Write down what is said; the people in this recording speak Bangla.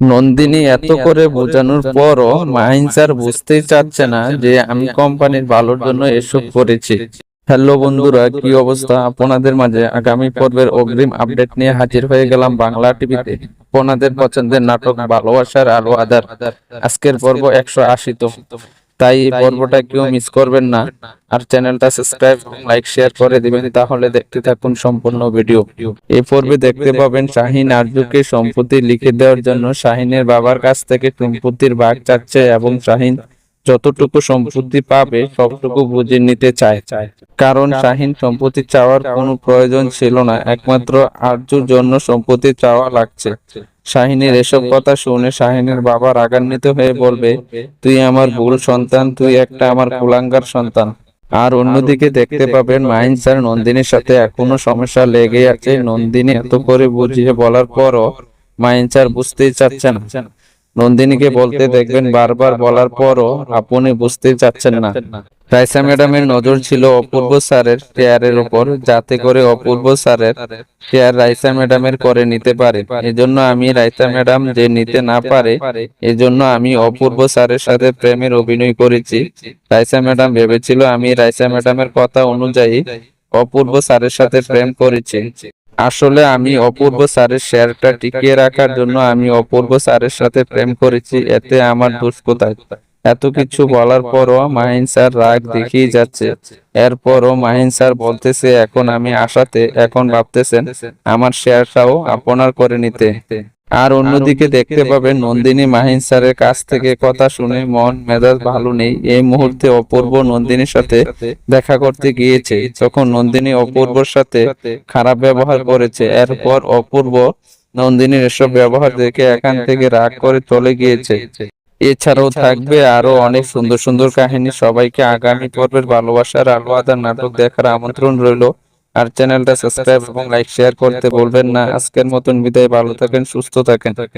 নন্দিনী এত করে বোঝানোর পরও মাহিন স্যার বুঝতেই চাচ্ছে না যে আমি কোম্পানির ভালোর জন্য এসব করেছি। হ্যালো বন্ধুরা কি অবস্থা? আপনাদের মাঝে আগামী পর্বের অগ্রিম আপডেট নিয়ে হাজির হয়ে গেলাম বাংলা টিভিতে। আপনাদের পছন্দের নাটক ভালোবাসার আলো আদার। আজকের পর্ব একশো আশি তো তাই এই পর্বটা কেউ মিস করবেন না। আর চ্যানেলটা সাবস্ক্রাইব লাইক শেয়ার করে দিবেন তাহলে দেখতে থাকুন সম্পূর্ণ ভিডিও এই পর্বে দেখতে পাবেন শাহিন আরজুকে সম্পত্তি লিখে দেওয়ার জন্য শাহিনের বাবার কাছ থেকে সম্পত্তির ভাগ চাচ্ছে এবং শাহিন যতটুকু সম্পত্তি পাবে, সবটুকু বুঝে নিতে চায়। কারণ শাহিন সম্পত্তি চাওয়ার কোনো প্রয়োজন ছিল না, একমাত্র আরজুর জন্য সম্পত্তি চাওয়া লাগছে। শাহিনের এসব কথা শুনে শাহিনের বাবা রাগান্বিত হয়ে বলবে, তুই আমার ভুল সন্তান, তুই একটা আমার কুলাঙ্গার সন্তান। আর অন্যদিকে দেখতে পাবেন মাহিন স্যার নন্দিনীর সাথে এখনও সমস্যা লেগে আছে। নন্দিনী এত করে বুঝিয়ে বলার পরও মাহিন স্যার বুঝতেই চাচ্ছে না। নন্দিনীকে বলতে দেখবেন বারবার বলার পরও আপনি বুঝতেই চাচ্ছেন না। রাইসা ম্যাডামের নজর ছিল অপূর্ব স্যারের চেয়ারের উপর। যাতে করে অপূর্ব স্যারের চেয়ার রাইসা ম্যাডামের করে নিতে পারে। এজন্য আমি রাইসা ম্যাডাম যে নিতে না পারে এজন্য আমি অপূর্ব স্যারের সাথে প্রেমের অভিনয় করেছি। রাইসা ম্যাডাম ভেবেছিল আমি রাইসা ম্যাডামের কথা অনুযায়ী অপূর্ব স্যারের সাথে প্রেম করেছি। আসলে আমি অপূর্ব স্যারের শেয়ারটা টিকিয়ে রাখার জন্য আমি অপূর্ব স্যারের সাথে প্রেম করেছি, এতে আমার দোষ কোথায় এত কিছু বলার পরও মাহিন স্যার রাগ দেখিয়ে যাচ্ছে। এরপরও মাহিন স্যার বলতেছে, এখন আমি আসাতে এখন ভাবতেছেন, আমার শেয়ারটাও আপনার করে নিতে। আর অন্যদিকে দেখতে পাবেন নন্দিনী মাহিন স্যারের কাছ থেকে কথা শুনে মন মেজাজ ভালো নেই। এই মুহূর্তে অপূর্ব নন্দিনীর সাথে দেখা করতে গিয়েছে। তখন নন্দিনী অপূর্বর সাথে খারাপ ব্যবহার করেছে এরপর অপূর্ব নন্দিনীর এসব ব্যবহার দেখে এখান থেকে রাগ করে চলে গিয়েছে। এছাড়াও থাকবে আরও অনেক সুন্দর সুন্দর কাহিনী। সবাইকে আগামী পর্বের ভালোবাসার আলো আদার নাটক দেখার আমন্ত্রণ রইল। আর চ্যানেলটা সাবস্ক্রাইব এবং লাইক শেয়ার করতে বলবেন না। আজকের মতন বিদায়। ভালো থাকেন সুস্থ থাকেন।